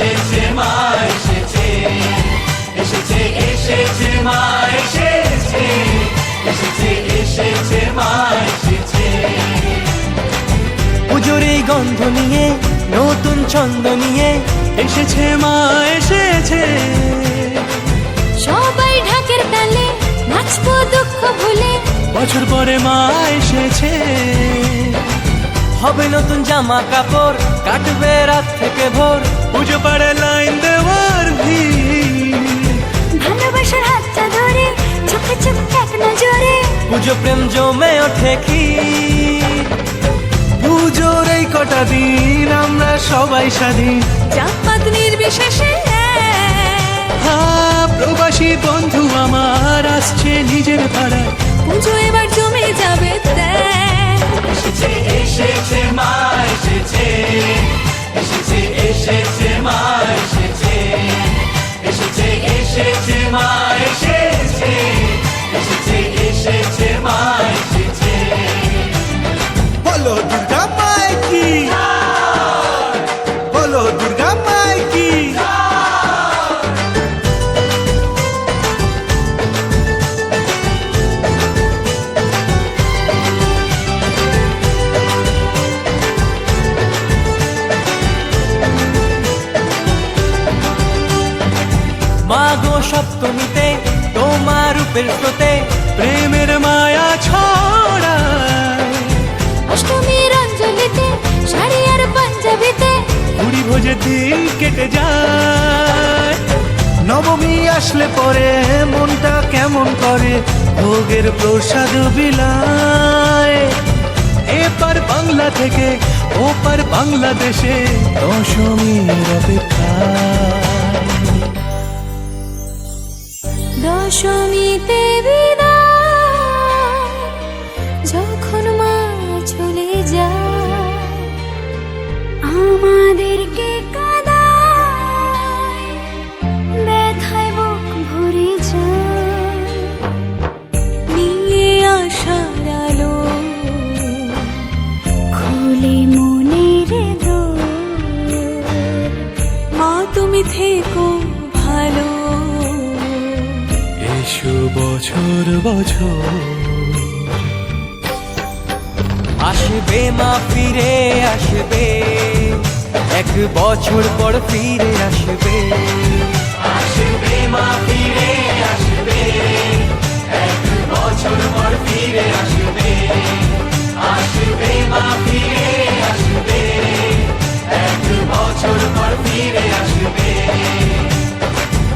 এসেছে মা এসেছে। এসেছে এসেছে মা এসেছে। এসেছে এসেছে মা এসেছে। পুজোর গন্ধ নিয়ে নতুন ছন্দ নিয়ে এসেছে মা এসেছে। সবাই ঢাকের তালে নাচবো দুঃখ ভুলে। বছর পরে মা এসেছে। হবে নতুন জামা কাপড় কাটবে রাত থেকে ভোর। পুজো পাড়ে লাইন দেওয়ার ভালোবাসার হাতটা ধরে চোখে চোখ এক নজরে। পুজো প্রেম জমে ওঠে কি পুজোর এই কটা দিন আমরা সবাই স্বাধীন। জাতপাত নির্বিশেষে। প্রবাসী বন্ধু আমার আসছে নিজের পাড়ায়। পুজো এবার জমে যাবে এসেছে মা এসেছে। এসেছে মা গো সপ্তমীতে তোমার রূপের স্রোতে প্রেমের মায়া ছড়ায়। অষ্টমীর অঞ্জলিতে শাড়ি আর পাঞ্জাবিতে পুরী ভোজে দিন কেটে যায়। নবমী আসলে পরে মনটা কেমন করে ভোগের প্রসাদ বিলায়। এপার বাংলা থেকে ওপার বাংলাদেশে দশমীর অপেক্ষায়। দশমীতে বিদায় যখন মা চলে যায় আমাদেরকে ব্যথায় খুলে মা তুমি থেকো ভালো। এসো বছর বছর। আসবে মা ফিরে, আসবে। এক বছর পর ফিরে আসবে। আসবে মা ফিরে, আসবে। এক বছর পর ফিরে আসবে। আসবে মা ফিরে, আসবে। এক বছর পর ফিরে আসবে।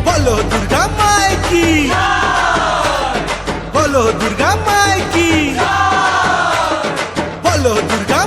বলো দুর্গা মায় কি? বলো দুর্গা মায় কি? বলো দুর্গা